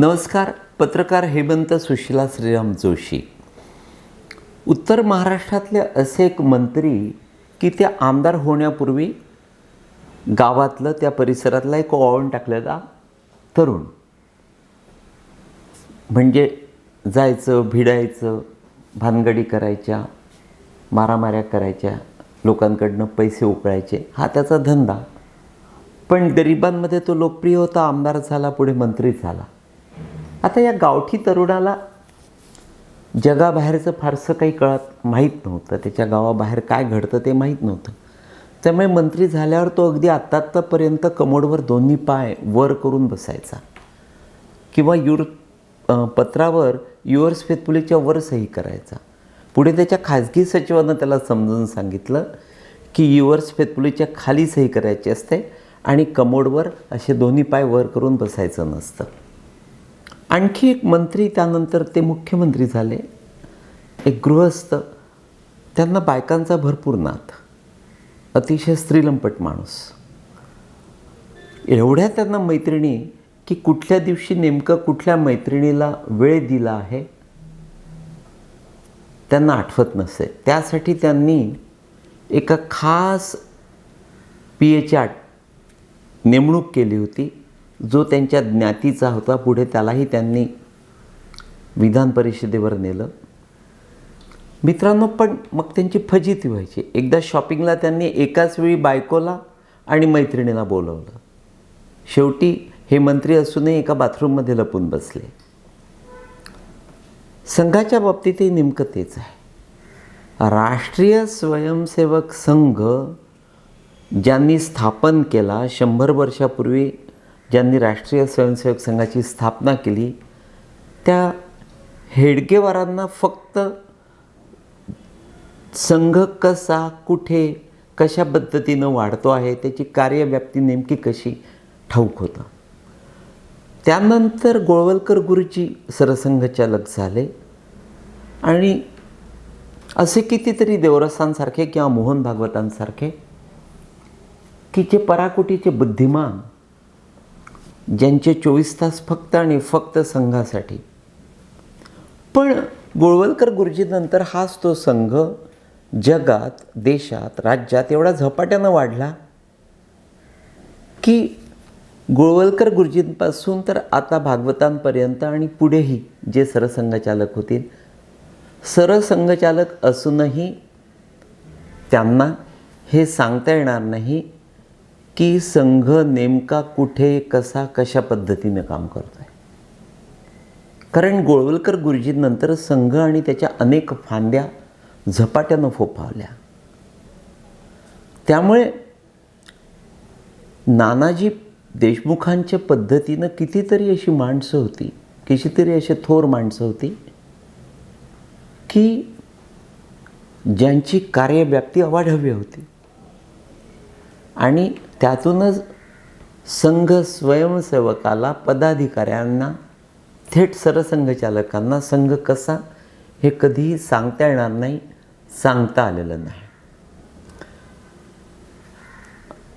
नमस्कार पत्रकार हेमंत सुशिला श्रीराम जोशी. उत्तर महाराष्ट्रातले असे एक मंत्री की ते आमदार होण्यापूर्वी गावातलं त्या परिसरातला एक ओवाळून टाकलेला तरुण. म्हणजे जायचं भिडायचं भानगडी करायच्या मारामाऱ्या करायच्या लोकांकडनं पैसे उकळायचे हा त्याचा धंदा. पण गरिबांमध्ये तो लोकप्रिय होता आमदार झाला पुढे मंत्री झाला. आता या गावठी तरुणाला जगाबाहेरचं फारसं काही कळत माहीत नव्हतं. त्याच्या गावाबाहेर काय घडतं ते माहीत नव्हतं. त्यामुळे मंत्री झाल्यावर तो अगदी आत्ता आत्तापर्यंत कमोडवर दोन्ही पाय वर करून बसायचा. किंवा युर पत्रावर युअर्स फेथफुलीच्या वर सही करायचा. पुढे त्याच्या खाजगी सचिवानं त्याला समजून सांगितलं की युअर्स फेथफुलीच्या खाली सही करायची असते आणि कमोडवर असे दोन्ही पाय वर करून बसायचं नसतं. आणखी एक मंत्री त्यानंतर ते मुख्यमंत्री झाले. एक गृहस्थ. त्यांना बायकांचा भरपूर नाथ अतिशय स्त्रीलंपट माणूस. एवढ्या त्यांना मैत्रिणी की कुठल्या दिवशी नेमकं कुठल्या मैत्रिणीला वेळ दिला आहे त्यांना आठवत नसे. त्यासाठी त्यांनी एका खास पी एची आठ नेमणूक केली होती. जो त्यांच्या ज्ञातीचा होता पुढे त्यालाही त्यांनी विधान परिषदेवर नेलं. मित्रांनो पण मग त्यांची फजिती व्हायची. एकदा शॉपिंगला त्यांनी एकाच वेळी बायकोला आणि मैत्रिणीला बोलवलं. शेवटी हे मंत्री असूनही एका बाथरूममध्ये लपून बसले. संघाच्या बाबतीतही नेमकं तेच आहे. राष्ट्रीय स्वयंसेवक संघ ज्यांनी स्थापन केला शंभर वर्षापूर्वी ज्यांनी राष्ट्रीय स्वयंसेवक संघाची स्थापना केली त्या हेडगेवारांना फक्त संघ कसा कुठे कशा पद्धतीनं वाढतो आहे त्याची कार्यव्याप्ती नेमकी कशी ठाऊक होतं. त्यानंतर गोळवलकर गुरुजी सरसंघचालक झाले आणि असे कितीतरी देवरसांसारखे किंवा मोहन भागवतांसारखे की जे पराकोटीचे बुद्धिमान ज्यांचे चोवीस तास फक्त आणि फक्त संघासाठी. पण गोळवलकर गुरुजीनंतर हाच तो संघ जगात देशात राज्यात एवढा झपाट्यानं वाढला की गोळवलकर गुरुजींपासून तर आता भागवतांपर्यंत आणि पुढेही जे सरसंघचालक होतील सरसंघचालक असूनही त्यांना हे सांगता येणार नाही की संघ नेमका कुठे कसा कशा पद्धतीनं काम करतो आहे कारण गोळवलकर गुरुजींनंतर संघ आणि त्याच्या अनेक फांद्या झपाट्यानं फोफावल्या. त्यामुळे नानाजी देशमुखांच्या पद्धतीनं कितीतरी अशी माणसं होती कितीतरी अशी थोर माणसं होती की ज्यांची कार्यव्याप्ती अवाढव्य होती. आणि त्यातूनच संघ स्वयंसेवकाला पदाधिकाऱ्यांना थेट सरसंघचालकांना संघ कसा हे कधीही सांगता येणार नाही सांगता आलेलं नाही.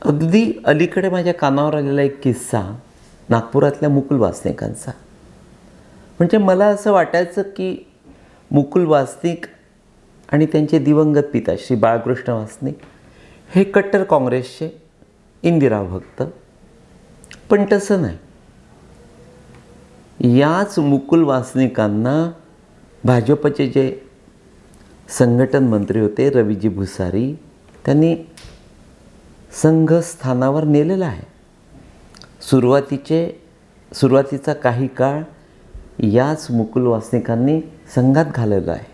अगदी अलीकडे माझ्या कानावर आलेला एक किस्सा नागपुरातल्या मुकुल वासनिकांचा. म्हणजे मला असं वाटायचं की मुकुल वासनिक आणि त्यांचे दिवंगत पिता श्री बाळकृष्ण वासनिक हे कट्टर काँग्रेसचे इंदिरा भक्त. पण तसं नाही. याच मुकुल वासनिकांना भाजपचे जे संघटन मंत्री होते रवीजी भुसारी त्यांनी संघस्थानावर नेलेलं आहे. सुरुवातीचे सुरुवातीचा काही काळ याच मुकुल वासनिकांनी संघात घालवलं आहे.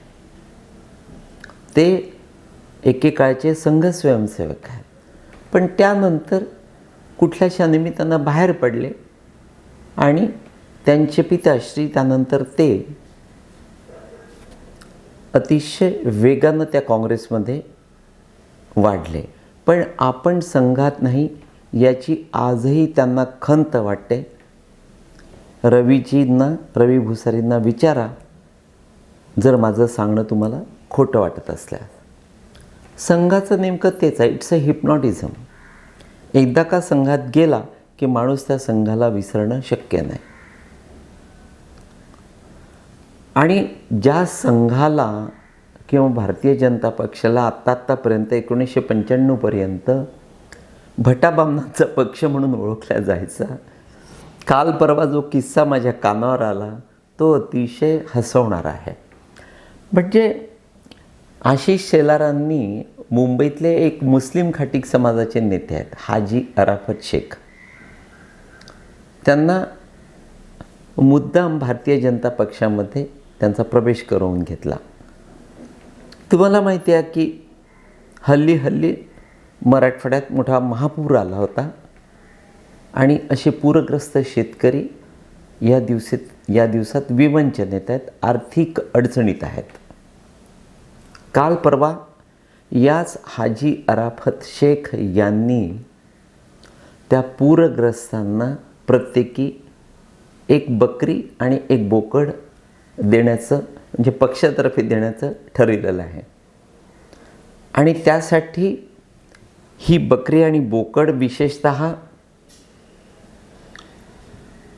ते एकेकाळचे संघ स्वयंसेवक आहेत. पण त्यानंतर कुठल्याशा निमित्तानं बाहेर पडले आणि त्यांचे पिताश्री त्यानंतर ते अतिशय वेगानं त्या काँग्रेसमध्ये वाढले. पण आपण संघात नाही याची आजही त्यांना खंत वाटते. रवीजींना रवी भुसारींना विचारा जर माझं सांगणं तुम्हाला खोटं वाटत असल्यास. संघाचं नेमकं तेच आहे. इट्स अ हिप्नॉटिझम एकदा का संघात गेला की माणूस त्या संघाला विसरणं शक्य नाही. आणि ज्या संघाला किंवा भारतीय जनता पक्षाला आत्ता आत्तापर्यंत एकोणीसशे पंच्याण्णवपर्यंत भटाबामनाचा पक्ष म्हणून ओळखला जायचा काल परवा जो किस्सा माझ्या कानावर आला तो अतिशय हसवणारा आहे. म्हणजे आशिष शेलारांनी मुंबईतले एक मुस्लिम खाटीक समाजाचे नेते आहेत हाजी अराफत शेख. त्यांना मुद्दाम भारतीय जनता पक्षामध्ये त्यांचा प्रवेश करून घेतला. तुम्हाला माहिती आहे की हल्ली हल्ली मराठवाड्यात मोठा महापूर आला होता आणि असे पूरग्रस्त शेतकरी या दिवसात या दिवसात विवंचन आहेत आर्थिक अडचणीत आहेत. काल परवा याच हाजी अराफत शेख यांनी त्या पूरग्रस्तांना प्रत्येकी एक बकरी आणि एक बोकड देण्याचं म्हणजे पक्षातर्फे देण्याचं ठरलेलं आहे. आणि त्यासाठी ही बकरी आणि बोकड विशेषत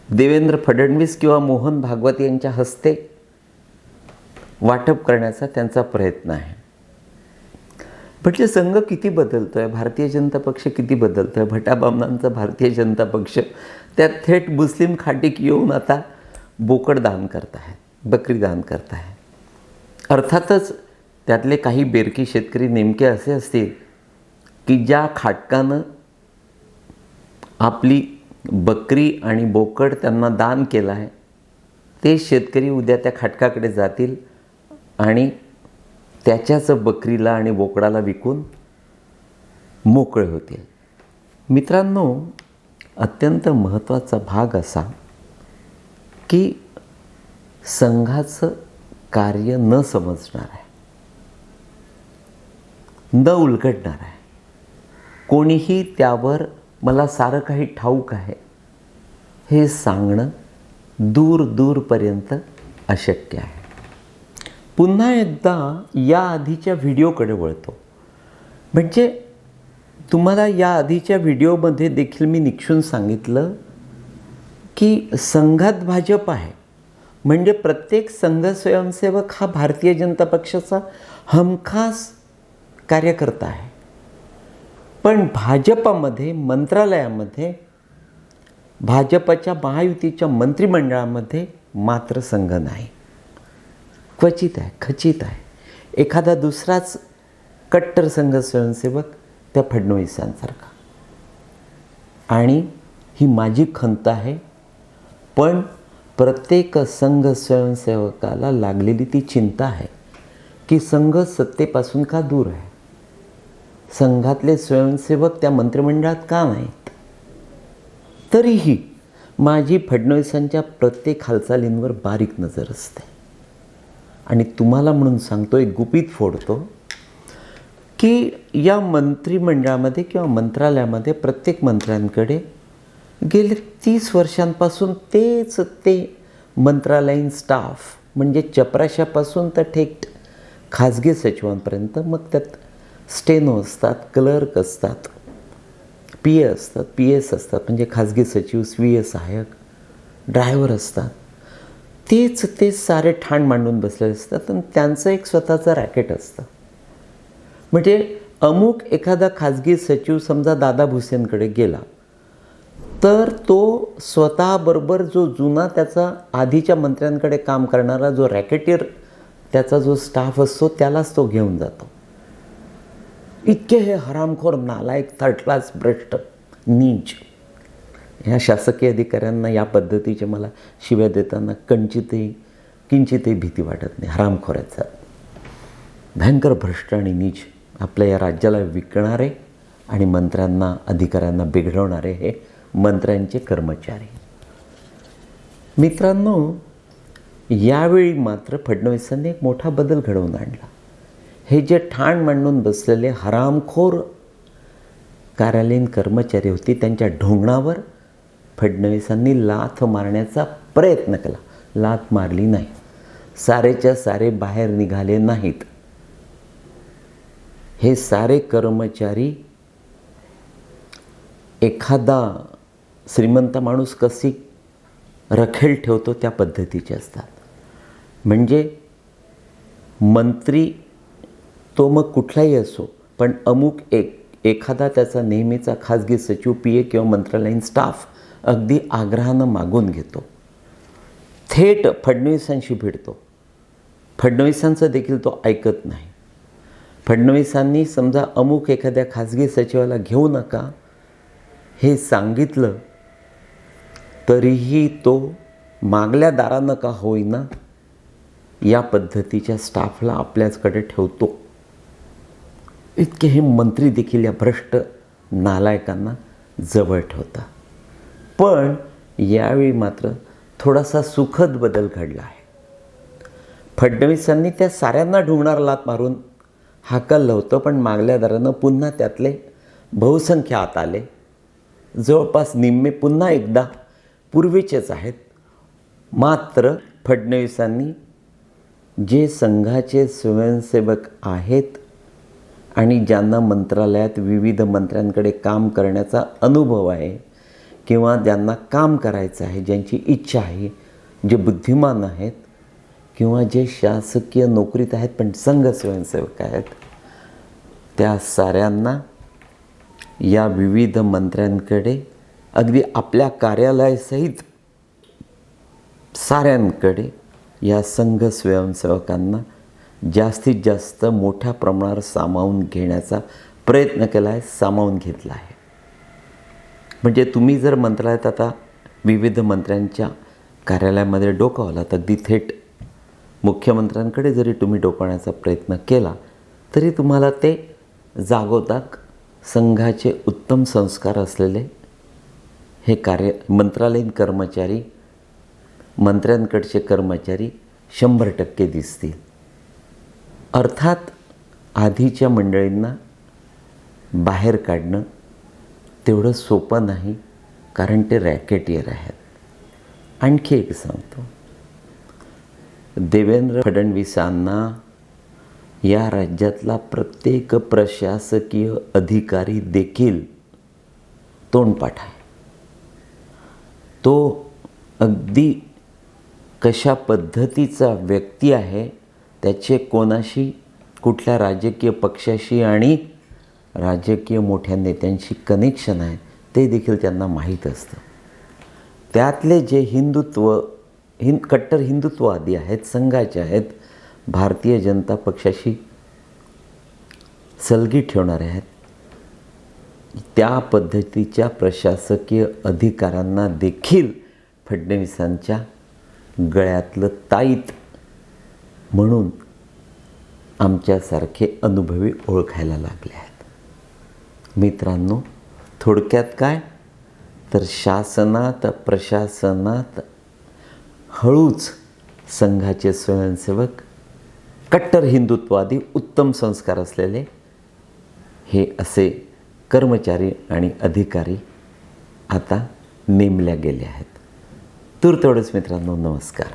देवेंद्र फडणवीस किंवा मोहन भागवत यांच्या हस्ते वाटप करण्याचा त्यांचा प्रयत्न आहे. म्हटले संघ किती बदलतोय? भारतीय जनता पक्ष किती बदलतोय? भटाबामनांचा भारतीय जनता पक्ष त्यात थेट मुस्लिम खाटीक येऊन आता बोकड दान करत आहेत बकरी दान करत आहे अर्थातच त्यातले काही बेरकी शेतकरी नेमके असे असतील की ज्या खाटकानं आपली बकरी आणि बोकड त्यांना दान केलं आहे ते शेतकरी उद्या त्या खाटकाकडे जातील आणि त्याच्याच बकरीला आणि बोकडाला विकून मोकळे होतील मित्रांनो अत्यंत महत्त्वाचा भाग असा की संघाचं कार्य न समजणार आहे. न उलगडणार आहे. कोणीही त्यावर मला सारं काही ठाऊक आहे हे सांगणं दूर दूरपर्यंत अशक्य आहे. पुन्हा एकदा या आधीच्या व्हिडिओकडे वळतो. म्हणजे तुम्हाला या आधीच्या व्हिडिओमध्ये देखील मी निक्षून सांगितलं की संघात भाजप आहे. म्हणजे प्रत्येक संघ स्वयंसेवक हा भारतीय जनता पक्षाचा हमखास कार्यकर्ता आहे. पण भाजपामध्ये मंत्रालयामध्ये भाजपच्या महायुतीच्या मंत्रिमंडळामध्ये मात्र संघ नाही. क्वचित आहे खचित आहे. एखादा दुसराच कट्टर संघ स्वयंसेवक त्या फडणवीसांसारखा. आणि ही माझी खंत आहे पण प्रत्येक संघ स्वयंसेवकाला लागलेली ती चिंता आहे की संघ सत्तेपासून का दूर आहे? संघातले स्वयंसेवक त्या मंत्रिमंडळात का नाहीत? तरीही माझी फडणवीसांच्या प्रत्येक हालचालींवर बारीक नजर असते. आणि तुम्हाला म्हणून सांगतो एक गुपित फोडतो की या मंत्रिमंडळामध्ये किंवा मंत्रालयामध्ये प्रत्येक मंत्र्यांकडे गेले तीस वर्षांपासून तेच ते मंत्रालयीन स्टाफ म्हणजे चपराशापासून तर थेट खाजगी सचिवांपर्यंत मग त्यात स्टेनो असतात क्लर्क असतात पी ए असतात पी एस असतात म्हणजे खाजगी सचिव स्वीय सहाय्यक ड्रायव्हर असतात. तेच ते सारे ठाण मांडून बसलेले असतात आणि त्यांचं एक स्वतःचं रॅकेट असतं. म्हणजे अमुक एखादा खाजगी सचिव समजा दादा भुसेंकडे गेला तर तो स्वतःबरोबर जो जुना त्याचा आधीच्या मंत्र्यांकडे काम करणारा जो रॅकेटियर त्याचा जो स्टाफ असतो त्यालाच तो घेऊन जातो. इतके हे हरामखोर नालायक थर्ड क्लास भ्रष्ट नीच. ह्या शासकीय अधिकाऱ्यांना या पद्धतीचे मला शिव्या देताना कंचितही किंचितही भीती वाटत नाही. हरामखोऱ्याचा भयंकर भ्रष्ट आणि नीच आपल्या या राज्याला विकणारे आणि मंत्र्यांना अधिकाऱ्यांना बिघडवणारे हे मंत्र्यांचे कर्मचारी. मित्रांनो यावेळी मात्र फडणवीसांनी एक मोठा बदल घडवून आणला. हे जे ठाण मांडून बसलेले हरामखोर कार्यालयीन कर्मचारी होती त्यांच्या ढोंगणावर फडणवीसांनी लाथ मारण्याचा प्रयत्न केला. लाथ मारली नाही. सारेच्या सारे बाहेर निघाले नाहीत. हे सारे कर्मचारी एखादा श्रीमंत माणूस कशी रखेल ठेवतो त्या पद्धतीचे असतात. म्हणजे मंत्री तो मग कुठलाही असो पण अमुक एक एखादा त्याचा नेहमीचा खाजगी सचिव पी ए किंवा मंत्रालयीन स्टाफ अगदी आग्रहानं मागून घेतो. थेट फडणवीसांशी भिडतो. फडणवीसांचं देखील तो ऐकत नाही. फडणवीसांनी समजा अमुक एखाद्या खाजगी सचिवाला घेऊ नका हे सांगितलं तरीही तो मागल्या दारानं का होईना या पद्धतीच्या स्टाफला आपल्याचकडे ठेवतो. इतके हे मंत्री देखील या भ्रष्ट नालायकांना जवळ ठेवता पण यावेळी मात्र थोडासा सुखद बदल घडला आहे. फडणवीसांनी त्या साऱ्यांना ढुंगणार लात मारून हाकललं होतं पण मागल्या दरानं पुन्हा त्यातले बहुसंख्य आत आले. जवळपास निम्मे पुन्हा एकदा पूर्वीचेच आहेत. मात्र फडणवीसांनी जे संघाचे स्वयंसेवक आहेत आणि ज्यांना मंत्रालयात विविध मंत्र्यांकडे काम करण्याचा अनुभव आहे किंवा ज्यांना काम करायचं आहे ज्यांची इच्छा आहे जे बुद्धिमान आहेत किंवा जे शासकीय नोकरीत आहेत पण संघ स्वयंसेवक आहेत त्या साऱ्यांना या विविध मंत्र्यांकडे अगदी आपल्या कार्यालयासहित साऱ्यांकडे या संघ स्वयंसेवकांना जास्तीत जास्त मोठ्या प्रमाणावर सामावून घेण्याचा प्रयत्न केला आहे सामावून घेतला आहे म्हणजे तुम्ही जर मंत्रालयात आता विविध मंत्र्यांच्या कार्यालयामध्ये डोकावलात अगदी थेट मुख्यमंत्र्यांकडे जरी तुम्ही डोकावण्याचा प्रयत्न केला तरी तुम्हाला ते जागोदाग संघाचे उत्तम संस्कार असलेले हे कार्य मंत्रालयीन कर्मचारी मंत्र्यांकडचे कर्मचारी शंभर टक्के दिसतील. अर्थात आधीच्या मंडळींना बाहेर काढणं तेवढं सोपं नाही कारण ते रॅकेटियर आहेत. आणखी एक सांगतो. देवेंद्र फडणवीसांना या राज्यातला प्रत्येक प्रशासकीय अधिकारी देखील तोंडपाठ आहे. तो अगदी कशा पद्धतीचा व्यक्ती आहे त्याचे कोणाशी कुठल्या राजकीय पक्षाशी आणि राजकीय मोठ्या नेत्यांशी कनेक्शन आहे ते देखील त्यांना माहीत असतं. त्यातले जे हिंदुत्व हिंद कट्टर हिंदुत्ववादी आहेत संघाचे आहेत भारतीय जनता पक्षाशी सलगी ठेवणारे आहेत त्या पद्धतीच्या प्रशासकीय अधिकाऱ्यांना देखील फडणवीसांच्या गळ्यातलं ताईत म्हणून आमच्यासारखे अनुभवी ओळखायला लागले आहेत. मित्रांनो थोडक्यात काय? तर शासनात प्रशासनात हळूच संघाचे स्वयंसेवक कट्टर हिंदुत्वादी उत्तम संस्कार असलेले हे असे कर्मचारी आणि अधिकारी आता नेमल्या गेले आहेत. तूर तेवढंच मित्रांनो नमस्कार.